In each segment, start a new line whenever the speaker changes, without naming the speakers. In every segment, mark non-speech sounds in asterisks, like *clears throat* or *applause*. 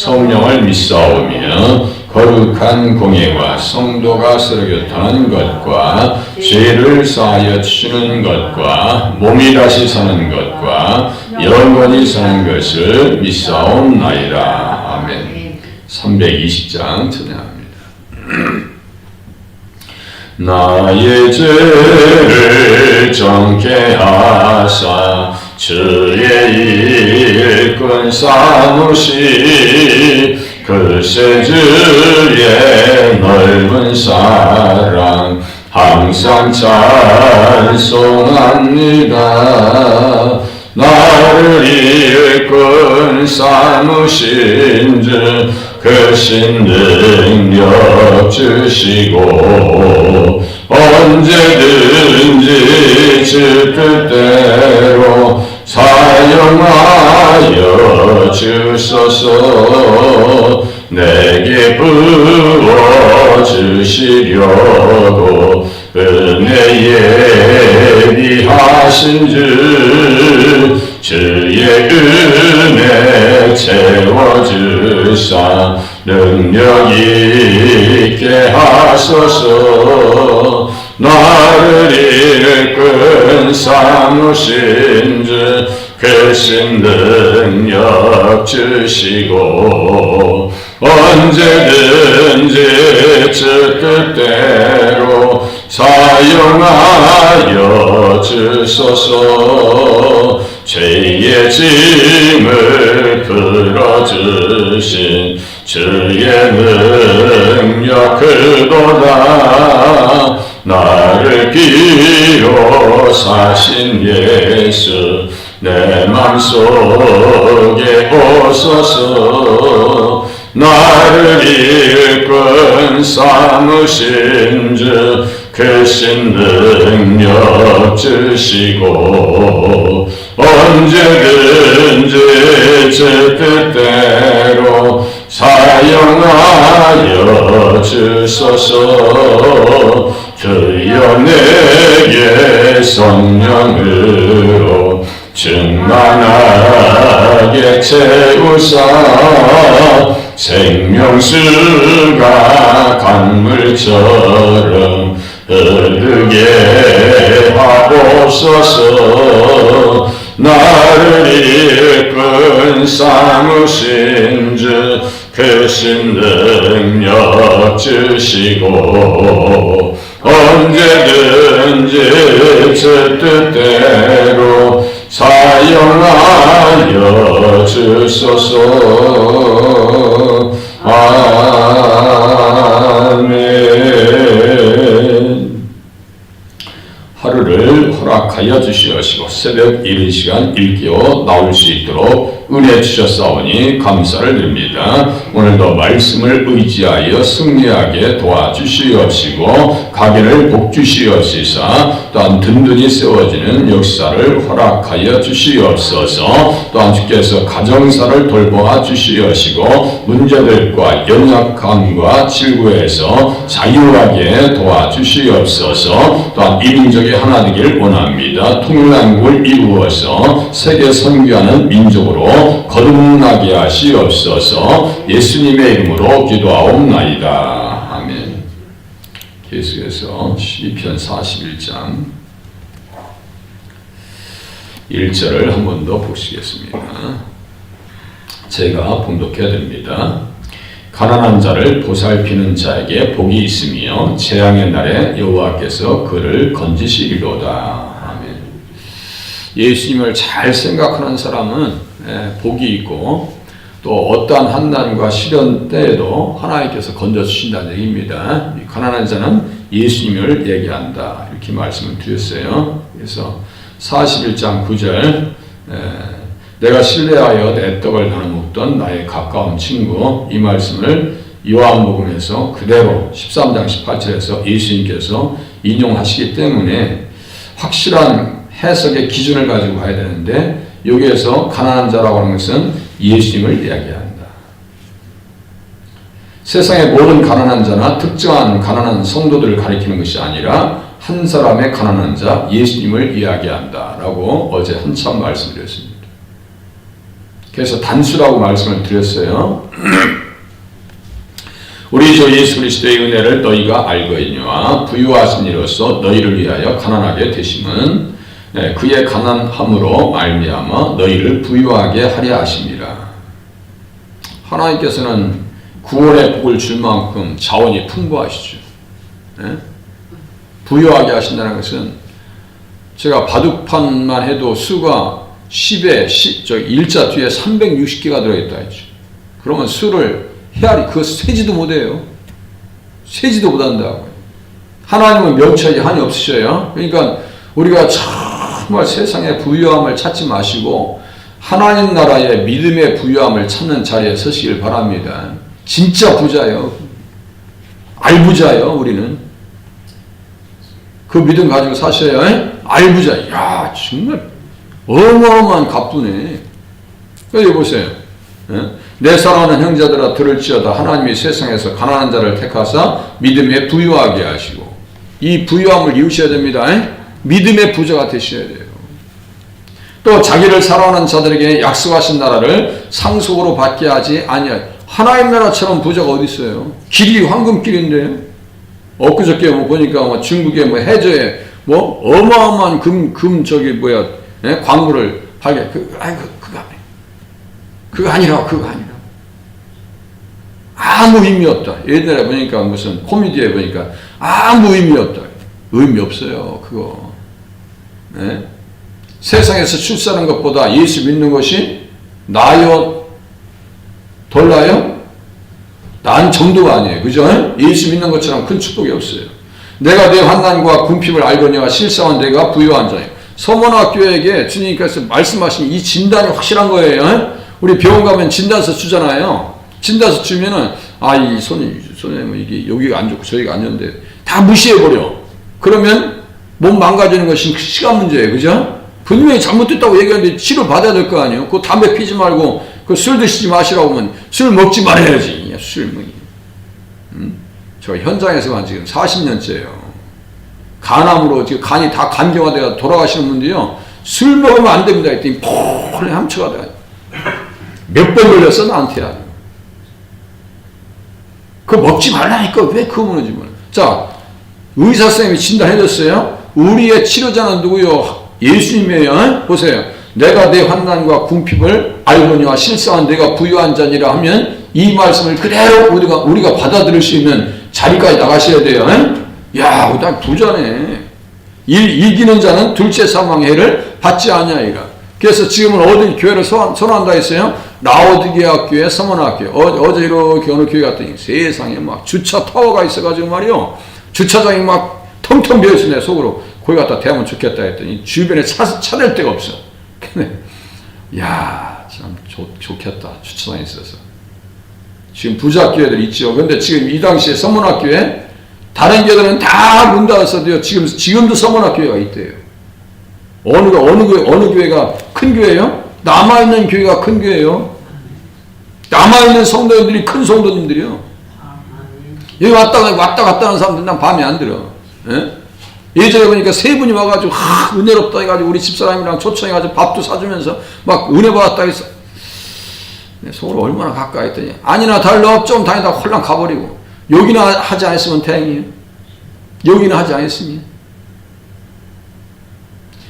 성령을 믿사오며 거룩한 공예와 성도가 서로 교통하는 것과 죄를 사하여 치는 것과 몸이 다시 사는 것과 영원히 사는 것을 믿사옵나이다. 아멘. 320장 전해합니다. *clears throat* 나의 죄를 정케 하사 주의 일꾼 사무시 그새 주의 넓은 사랑 항상 찬송합니다. 나를 일꾼 삼으신 주 그 신 능력 주시고 언제든지 주 뜻대로 사용하여 주소서 내게 부어 주시려고 은혜 예비하신 주 주의 은혜 채워주사 능력 있게 하소서 나를 일꾼 삼으신 주 크신 능력 주시고 언제든지 주 뜻대로 사용하여 주소서. 죄의 짐을 풀어주신 주의 능력 그보다 나를 비로 사신 예수 내 맘속에 오소서 나를 일꾼 삼으신 주 크신 능력 주시고 언제든지 제 뜻대로 사용하여 주소서 주여 내게 성령으로 충만하게 채우사 생명수가 강물처럼 흐르게 하옵소서. 나를 일꾼 삼으신 주 크신 능력 주시고 언제든지 제 뜻대로 사용하여 주소서. 아멘. 하루를 허락하여 주시옵시고 새벽 이른 시간 일깨워 나올 수 있도록 은혜 주셨사오니 감사를 드립니다. 오늘도 말씀을 의지하여 승리하게 도와주시옵시고 가게를 복주시옵시사 또한 든든히 세워지는 역사를 허락하여 주시옵소서 또한 주께서 가정사를 돌보아 주시옵시고 문제들과 연약함과 질구에서 자유하게 도와주시옵소서 또한 이민족이 하나 되길 원합니다. 통일한국을 이루어서 세계 선교하는 민족으로 거듭나게 하시옵소서 예수님의 이름으로 기도하옵나이다. 아멘. 계속해서 시편 41장 1절을 한 번 더 보시겠습니다. 제가 봉독해야 됩니다. 가난한 자를 보살피는 자에게 복이 있으며 재앙의 날에 여호와께서 그를 건지시리로다. 아멘. 예수님을 잘 생각하는 사람은 예, 복이 있고 또 어떠한 한난과 시련 때에도 하나님께서 건져 주신다는 얘기입니다. 가난한 자는 예수님을 얘기한다 이렇게 말씀을 드렸어요. 그래서 41장 9절 에, 내가 신뢰하여 내 떡을 나눠 묻던 나의 가까운 친구 이 말씀을 요한복음에서 그대로 13장 18절에서 예수님께서 인용하시기 때문에 확실한 해석의 기준을 가지고 가야 되는데 여기에서 가난한 자라고 하는 것은 예수님을 이야기한다. 세상의 모든 가난한 자나 특정한 가난한 성도들을 가리키는 것이 아니라 한 사람의 가난한 자 예수님을 이야기한다라고 어제 한참 말씀드렸습니다. 그래서 단수라고 말씀을 드렸어요. *clears throat* 우리 주 예수 그리스도의 은혜를 너희가 알고 있니와 부유하신 이로써 너희를 위하여 가난하게 되심은 네, 그의 가난함으로 말미암아 너희를 부유하게 하려 하심이라. 하나님께서는 구원의 복을 줄 만큼 자원이 풍부하시죠. 네? 부유하게 하신다는 것은 제가 바둑판만 해도 수가 10에 10, 저 일자 뒤에 360개가 들어있다 했죠. 그러면 수를 헤아리, 그거 세지도 못해요. 세지도 못한다고요. 하나님은 명철이 한이 없으셔요. 그러니까 우리가 정말 세상의 부유함을 찾지 마시고 하나님 나라의 믿음의 부유함을 찾는 자리에 서시길 바랍니다. 진짜 부자예요. 알부자예요, 우리는. 그 믿음 가지고 사셔야 에? 알부자. 야, 정말 어마어마한 갑부네. 여기 보세요. 에? 내 사랑하는 형제들아 들을지어다 하나님이 세상에서 가난한 자를 택하사 믿음에 부유하게 하시고 이 부유함을 이루셔야 됩니다. 에? 믿음의 부자가 되셔야 돼요. 또 자기를 사랑하는 자들에게 약속하신 나라를 상속으로 받게 하지 아니하. 하나님 나라처럼 부자가 어디 있어요? 길이 황금길인데 엊그저께 뭐 보니까 뭐 중국의 뭐 해저에 뭐 어마어마한 금, 금 저기 뭐야 예? 광물을 발견 그 아니 그 그거 아니 그거 아니라 그거 아니라 아무 의미 없다. 옛날에 보니까 무슨 코미디에 보니까 아무 의미 없다. 의미 없어요. 그거. 예? 세상에서 출사하는 것보다 예수 믿는 것이 나요? 덜 나요? 난 정도가 아니에요. 그죠? 예수 믿는 것처럼 큰 축복이 없어요. 내가 내 환난과 궁핍을 알거니와 실상은 내가 부유한 자예요. 서문학교에게 주님께서 말씀하신 이 진단이 확실한 거예요. 우리 병원 가면 진단서 주잖아요. 진단서 주면은 아 이 손이 손에 뭐 이게 여기가 안 좋고 저기가 안 좋은데 다 무시해 버려. 그러면 몸 망가지는 것이 시간 문제예요. 그죠? 분명히 잘못됐다고 얘기하는데 치료 받아야 될 거 아니에요. 그 담배 피지 말고 그 술 드시지 마시라고 하면 술 먹지 말아야지. 술 뭐. 음? 저 현장에서만 지금 40년째예요. 간암으로 지금 간이 다 간경화 돼가 돌아가시는 분들이요. 술 먹으면 안 됩니다. 했더니 폴 함쳐가 돼. 몇번 걸렸어 나한테야. 그거 먹지 말라니까 왜 그거 먹는지 몰라. 자 의사 선생님이 진단해줬어요. 우리의 치료자는 누구요? 예수님이에요. 보세요. 내가 내 환난과 궁핍을 알고니와 실상은 내가 부유한 자니라 하면 이 말씀을 그대로 우리가 우리가 받아들일 수 있는 자리까지 나가셔야 돼요. 야, 나 부자네. 일, 이기는 자는 둘째 사망의 해를 받지 아니하리라. 그래서 지금은 어디 교회를 선언한다 했어요? 라오디게아 교회, 서머나 교회. 어, 제 이렇게 어느 교회 갔더니 세상에 막 주차 타워가 있어가지고 말이요. 주차장이 막 텅텅 비어있어 내 속으로. 거기 갖다 대면 좋겠다 했더니 주변에 차, 차댈 데가 없어. 근데, 야, 참 좋, 좋겠다. 주차장에 있어서. 지금 부자 교회들 있죠. 근데 지금 이 당시에 서문학교에 다른 교회들은 다 문 닫았어도요. 지금 지금도 서문학 교회가 있대요. 어느 어느 교회 어느 교회가 큰 교회요? 남아 있는 교회가 큰 교회요. 남아 있는 성도님들이 큰 성도님들이요. 여기 왔다 왔다 갔다 하는 사람들 난 밤에 안 들어. 예? 예전에 보니까 세 분이 와가지고 하, 은혜롭다 해가지고 우리 집사람이랑 초청해가지고 밥도 사주면서 막 은혜 받았다 해서 서로 얼마나 가까이 했더니 아니나 달라 좀 다니다 홀랑 가버리고 여기나 하지 않았으면 다행이에요. 여기는 하지 않았으면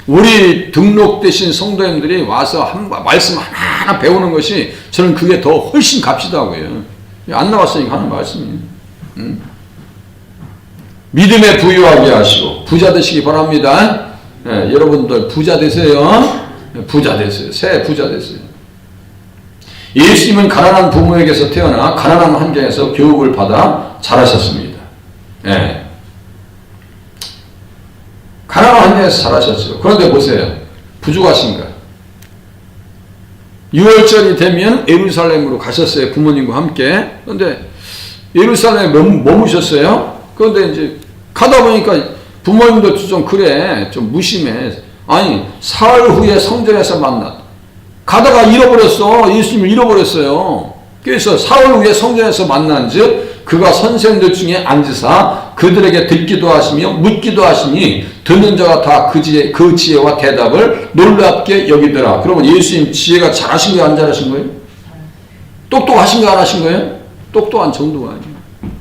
우리 등록되신 성도님들이 와서 한 말씀 하나하나 배우는 것이 저는 그게 더 훨씬 값이다고요. 안 나왔으니까 하는 말씀이에요. 응? 믿음에 부유하게 하시고 부자 되시기 바랍니다. 네, 여러분들 부자 되세요. 부자 되세요. 새 부자 되세요. 예수님은 가난한 부모에게서 태어나 가난한 환경에서 교육을 받아 자라셨습니다. 네. 가난한 환경에서 자라셨어요. 그런데 보세요. 부족하신가?
6월절이 되면 예루살렘으로 가셨어요. 부모님과 함께. 그런데 예루살렘에 머무- 머무셨어요. 그런데 이제 가다 보니까 부모님도 좀 그래. 좀 무심해. 아니, 사흘 후에 성전에서 만났다. 가다가 잃어버렸어. 예수님을 잃어버렸어요. 그래서 사흘 후에 성전에서 만난 즉 그가 선생들 중에 앉으사 그들에게 듣기도 하시며 묻기도 하시니 듣는 자가 다 그 지혜, 그 지혜와 대답을 놀랍게 여기더라. 그러면 예수님 지혜가 잘하신 거예요? 안 잘하신 거예요? 똑똑하신 거 안 하신 거예요? 똑똑한 정도가 아니에요.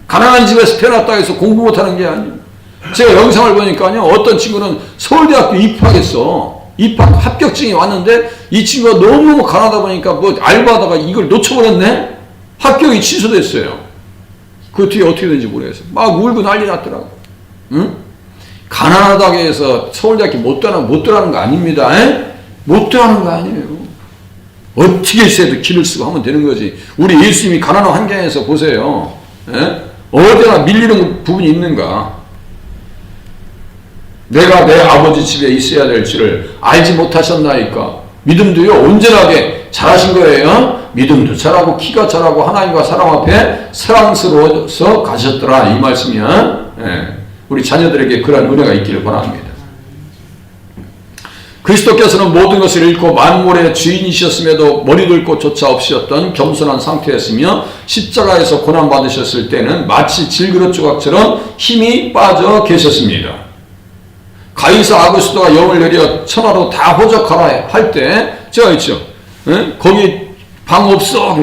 가난한 집에서 태어났다 해서 공부 못하는 게 아니에요. 제가 영상을 보니까요. 어떤 친구는 서울대학교 입학했어. 입학 합격증이 왔는데 이 친구가 너무너무 가난하다 보니까 뭐 알바하다가 이걸 놓쳐버렸네? 합격이 취소됐어요. 그 뒤에 어떻게 된지 모르겠어요. 막 울고 난리 났더라고. 응? 가난하다고 해서 서울대학교 못 들어가는, 못 들어가는 거 아닙니다. 에? 못 들어가는 거 아니에요. 어떻게 해서도 길을 쓰고 하면 되는 거지. 우리 예수님이 가난한 환경에서 보세요. 에? 어디나 밀리는 부분이 있는가? 내가 내 아버지 집에 있어야 될 줄을 알지 못하셨나이까? 믿음도요, 온전하게 잘하신 거예요. 믿음도 잘하고, 키가 잘하고, 하나님과 사람 앞에 사랑스러워서 가셨더라. 이 말씀이야. 예. 우리 자녀들에게 그런 은혜가 있기를 바랍니다. 그리스도께서는 모든 것을 잃고 만물의 주인이셨음에도 머리둘 곳조차 없으셨던 겸손한 상태였으며 십자가에서 고난받으셨을 때는 마치 질그릇 조각처럼 힘이 빠져 계셨습니다. 가이사 아구스도가 영을 내려 천하로 다 호적하라 할 때, 제가 있죠. 예? 거기 방 없어.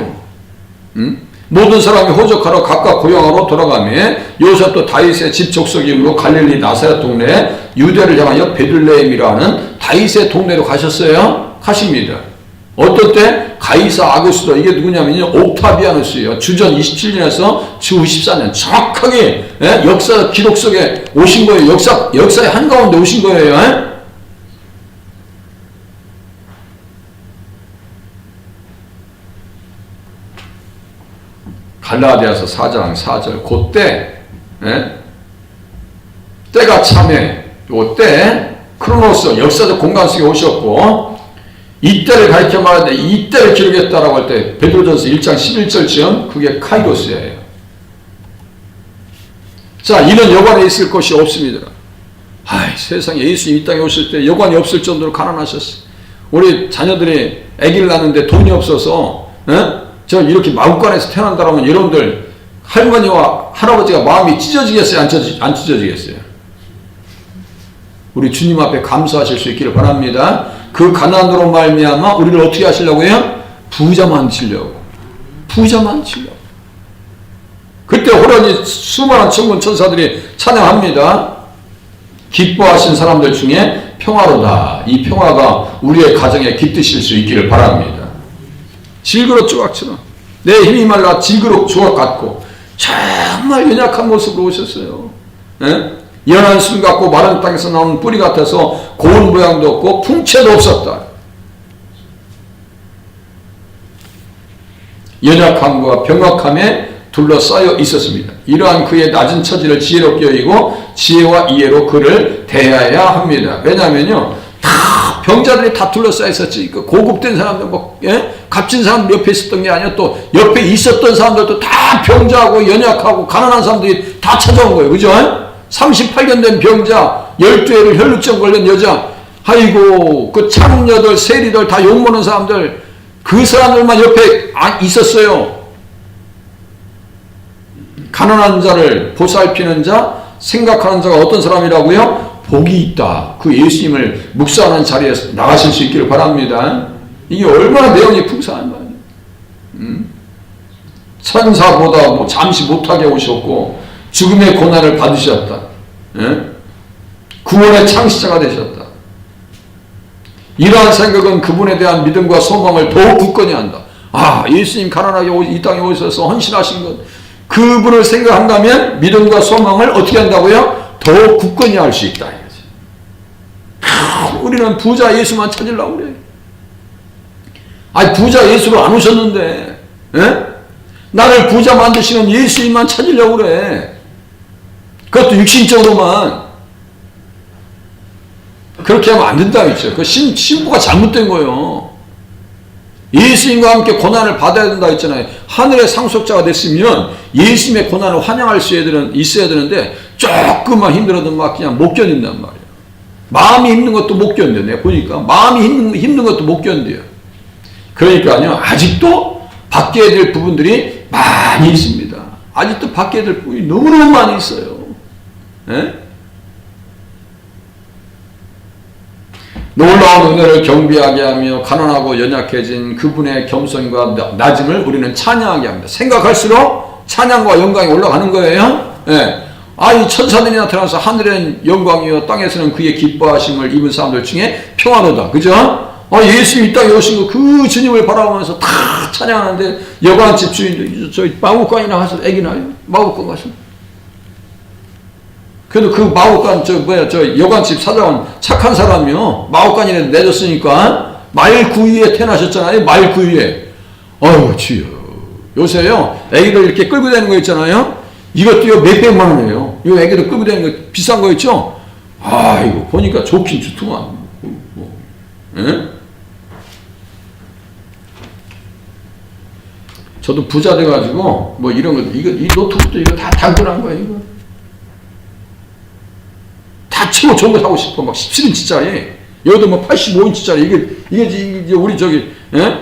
응? 모든 사람이 호적하러 각각 고향으로 돌아가며 요셉도 다윗의 집 족속이므로 갈릴리 나사렛 동네 유대를 향하여 베들레헴이라는 다윗의 동네로 가셨어요. 가십니다. 어떨 때 가이사 아구스도 이게 누구냐면요 옥타비아누스예요. 주전 27년에서 주 54년 정확하게 예? 역사 기록 속에 오신 거예요. 역사 역사의 한 가운데 오신 거예요. 예? 갈라디아서 4장 4절 그때 예? 때가 참해 요때 크로노스 역사적 공간 속에 오셨고 이때를 가리켜 말하는데 이때를 기록했다라고 할 때 베드로전서 1장 11절쯤 그게 카이로스예요. 자 이는 여관에 있을 것이 없습니다. 아이 세상에 예수님 이 땅에 오실 때 여관이 없을 정도로 가난하셨어요. 우리 자녀들이 아기를 낳는데 돈이 없어서 예? 저 이렇게 마구간에서 태어난다라면 여러분들 할머니와 할아버지가 마음이 찢어지겠어요? 안, 찢어지, 안 찢어지겠어요? 우리 주님 앞에 감사하실 수 있기를 바랍니다. 그 가난으로 말미암아 우리를 어떻게 하시려고요? 부자 만치려고. 부자 만치려고. 그때 호련히 수많은 천군 천사들이 찬양합니다. 기뻐하신 사람들 중에 평화로다. 이 평화가 우리의 가정에 깃드실 수 있기를 바랍니다. 질그릇 조각처럼 내 힘이 말라 질그릇 조각 같고 정말 연약한 모습으로 오셨어요. 예? 연한 숨 같고 마른 땅에서 나온 뿌리 같아서 고운 모양도 없고 풍채도 없었다. 연약함과 병약함에 둘러싸여 있었습니다. 이러한 그의 낮은 처지를 지혜롭게 여기고 지혜와 이해로 그를 대해야 합니다. 왜냐하면요. 다 병자들이 다 둘러싸여 있었지. 그 고급된 사람들 뭐 예? 값진 사람들 옆에 있었던 게 아니라 또 옆에 있었던 사람들도 다 병자하고 연약하고 가난한 사람들이 다 찾아온 거예요. 그죠? 38년 된 병자, 12회를 혈루증 걸린 여자, 아이고 그 창녀들, 세리들 다 욕먹는 사람들 그 사람들만 옆에 아- 있었어요. 가난한 자를 보살피는 자, 생각하는 자가 어떤 사람이라고요? 복이 있다. 그 예수님을 묵상하는 자리에 나가실 수 있기를 바랍니다. 이게 얼마나 내용이 풍성한 거예요. 음? 천사보다 뭐 잠시 못하게 오셨고 죽음의 고난을 받으셨다. 예? 구원의 창시자가 되셨다. 이러한 생각은 그분에 대한 믿음과 소망을 더욱 굳건히 한다. 아, 예수님 가난하게 오- 이 땅에 오셔서 헌신하신 것. 그분을 생각한다면 믿음과 소망을 어떻게 한다고요? 더욱 굳건히 할 수 있다. 이거지. 아, 우리는 부자 예수만 찾으려고 그래. 아니, 부자 예수로 안 오셨는데, 예? 나를 부자 만드시는 예수님만 찾으려고 그래. 그것도 육신적으로만. 그렇게 하면 안 된다, 했죠. 그 신, 신부가 잘못된 거예요. 예수님과 함께 고난을 받아야 된다 했잖아요. 하늘의 상속자가 됐으면 예수님의 고난을 환영할 수 있어야 되는데 조금만 힘들어도 막 그냥 못 견딘단 말이에요. 마음이 힘든 것도 못 견뎌. 내가 보니까 마음이 힘든, 힘든 것도 못 견뎌요. 그러니까요. 아직도 바뀌어야 될 부분들이 많이 있습니다. 아직도 바뀌어야 될 부분이 너무너무 많이 있어요. 예? 놀라운 은혜를 경비하게 하며 가난하고 연약해진 그분의 겸손과 나- 낮음을 우리는 찬양하게 합니다. 생각할수록 찬양과 영광이 올라가는 거예요. 예. 아, 이 천사들이 나타나서 하늘엔 영광이요, 땅에서는 그의 기뻐하심을 입은 사람들 중에 평화로다. 그죠? 아, 예수님 이 땅에 오신 거 그 주님을 바라보면서 다 찬양하는데 여관 집 주인도 저 마구간이나 가서 애기나요? 마구간 가서. 그래도 그 마법관 저 뭐야 저 여관집 사장은 착한 사람이요. 마법관이라도 내줬으니까. 마일 구위에 태어나셨잖아요 마일 구위에. 아유 주여 요새요 애기들 이렇게 끌고 다니는 거 있잖아요. 이것도요 몇 백만 원이에요. 이 애기들 끌고 다니는 거 비싼 거 있죠? 아 이거 보니까 좋긴 좋더만. 뭐, 예? 저도 부자 돼가지고 뭐 이런 거 이거 이 노트북도 이거 다 당근한 거예요 이거 다 치고 좋은 거 사고 싶어. 막 17인치짜리. 여기도 뭐 85인치짜리. 이게, 이게 이제 우리 저기, 예?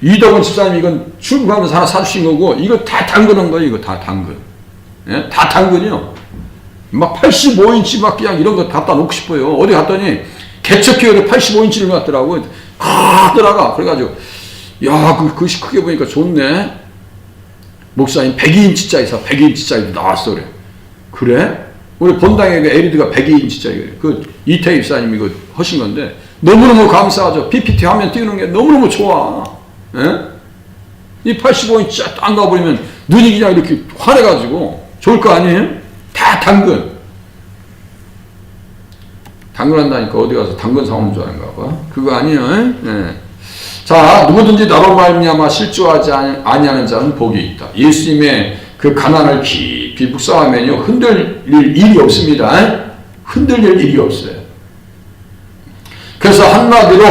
이덕원 집사님 이건 출국하면서 하나 사주신 거고, 이거 다 당근한 거예요. 이거 다 당근. 예? 다 당근이요. 막 85인치 막 그냥 이런 거 갖다 놓고 싶어요. 어디 갔더니 개척교회를 85인치를 갖더라고. 크더라가. 그래가지고, 야, 그, 그것이 크게 보니까 좋네. 목사님 102인치짜리 사, 102인치짜리 나왔어. 그래. 그래? 우리 본당에 그 에리드가 102인치짜리 그 이태희 입사님이 그 하신 건데 너무너무 감사하죠. PPT 화면 띄우는 게 너무너무 좋아. 예? 이 85인치 딱 가버리면 눈이 그냥 이렇게 환해가지고 좋을 거 아니에요? 다 당근. 당근 한다니까 어디 가서 당근 사오는 줄 아는가 봐. 그거 아니에요? 예. 자, 누구든지 나로 말미암아 실조하지 아니- 아니하는 자는 복이 있다. 예수님의 그 가난을 깊 이 묵상하면요 흔들릴 일이 없습니다. 흔들릴 일이 없어요. 그래서 한마디로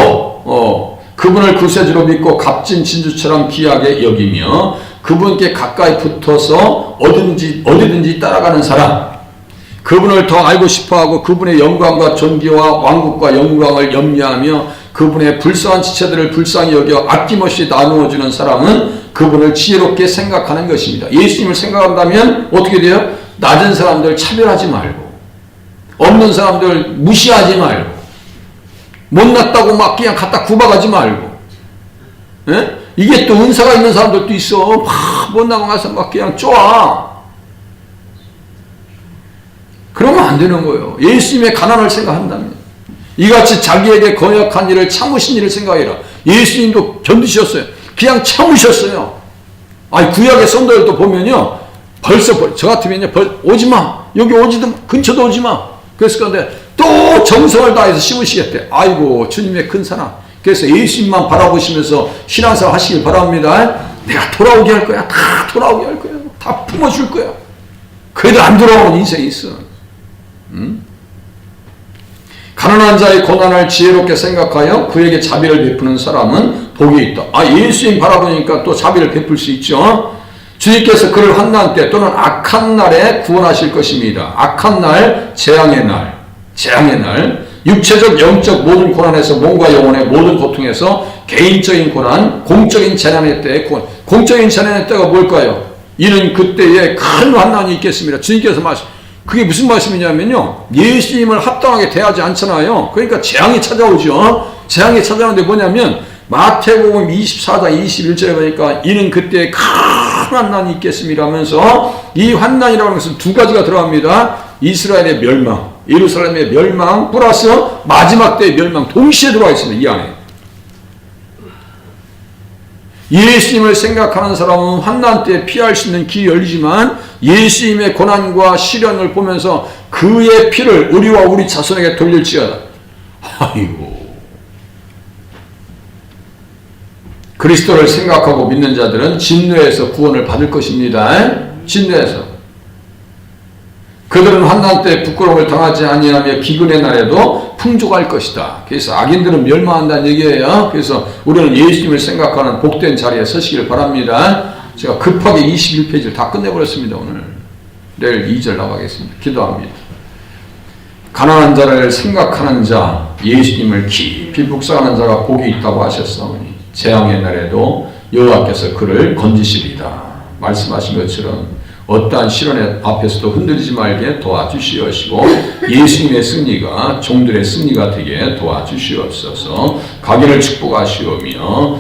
어, 그분을 구세주로 믿고 값진 진주처럼 귀하게 여기며 그분께 가까이 붙어서 어디든지 어디든지 따라가는 사람. 그분을 더 알고 싶어하고 그분의 영광과 존귀와 왕국과 영광을 염려하며 그분의 불쌍한 지체들을 불쌍히 여겨 아낌없이 나누어 주는 사람은 그분을 지혜롭게 생각하는 것입니다. 예수님을 생각한다면 어떻게 돼요? 낮은 사람들 차별하지 말고 없는 사람들 무시하지 말고 못났다고 막 그냥 갖다 구박하지 말고 예? 이게 또 은사가 있는 사람들도 있어 막 못나고 가서 막 그냥 쪼아 그러면 안 되는 거예요. 예수님의 가난을 생각한다면. 이같이 자기에게 거역한 일을 참으신 일을 생각해라. 예수님도 견디셨어요. 그냥 참으셨어요. 아니, 구약의 성도들도 보면요. 벌써, 벌- 저 같으면요. 벌, 오지 마. 여기 오지도, 마. 근처도 오지 마. 그랬을 건데, 또 정성을 다해서 심으시겠대. 아이고, 주님의 큰 사랑. 그래서 예수님만 바라보시면서 신앙생활 하시길 바랍니다. 내가 돌아오게 할 거야. 다 돌아오게 할 거야. 다 품어줄 거야. 그래도 안 돌아오는 인생이 있어. 가난한 자의 고난을 지혜롭게 생각하여 그에게 자비를 베푸는 사람은 복이 있다. 아, 예수님 바라보니까 또 자비를 베풀 수 있죠. 주님께서 그를 환난 때 또는 악한 날에 구원하실 것입니다. 악한 날, 재앙의 날, 재앙의 날, 육체적, 영적 모든 고난에서 몸과 영혼의 모든 고통에서 개인적인 고난, 공적인 재난의 때의 구원. 공적인 재난의 때가 뭘까요? 이는 그때에 큰 환난이 있겠습니다. 주님께서 말씀. 그게 무슨 말씀이냐면요. 예수님을 합당하게 대하지 않잖아요. 그러니까 재앙이 찾아오죠. 재앙이 찾아오는데 뭐냐면 마태복음 24장 21절에 보니까 이는 그때 큰 환난이 있겠습니다 하면서 이 환난이라는 것은 두 가지가 들어갑니다. 이스라엘의 멸망, 예루살렘의 멸망 플러스 마지막 때의 멸망 동시에 들어와 있습니다. 이 안에. 예수님을 생각하는 사람은 환난 때 피할 수 있는 길이 열리지만 예수님의 고난과 시련을 보면서 그의 피를 우리와 우리 자손에게 돌릴지어다. 아이고. 그리스도를 생각하고 믿는 자들은 진노에서 구원을 받을 것입니다. 진노에서. 그들은 환난 때 부끄러움을 당하지 아니하며 기근의 날에도 풍족할 것이다. 그래서 악인들은 멸망한다는 얘기예요. 그래서 우리는 예수님을 생각하는 복된 자리에 서시길 바랍니다. 제가 급하게 21페이지를 다 끝내버렸습니다. 오늘 내일 2절 나가겠습니다. 기도합니다. 가난한 자를 생각하는 자, 예수님을 깊이 묵상하는 자가 복이 있다고 하셨사오니 재앙의 날에도 여호와께서 그를 건지시리다. 말씀하신 것처럼 어떠한 시련의 앞에서도 흔들리지 말게 도와주시옵시고 예수님의 승리가 종들의 승리가 되게 도와주시옵소서. 가게를 축복하시오며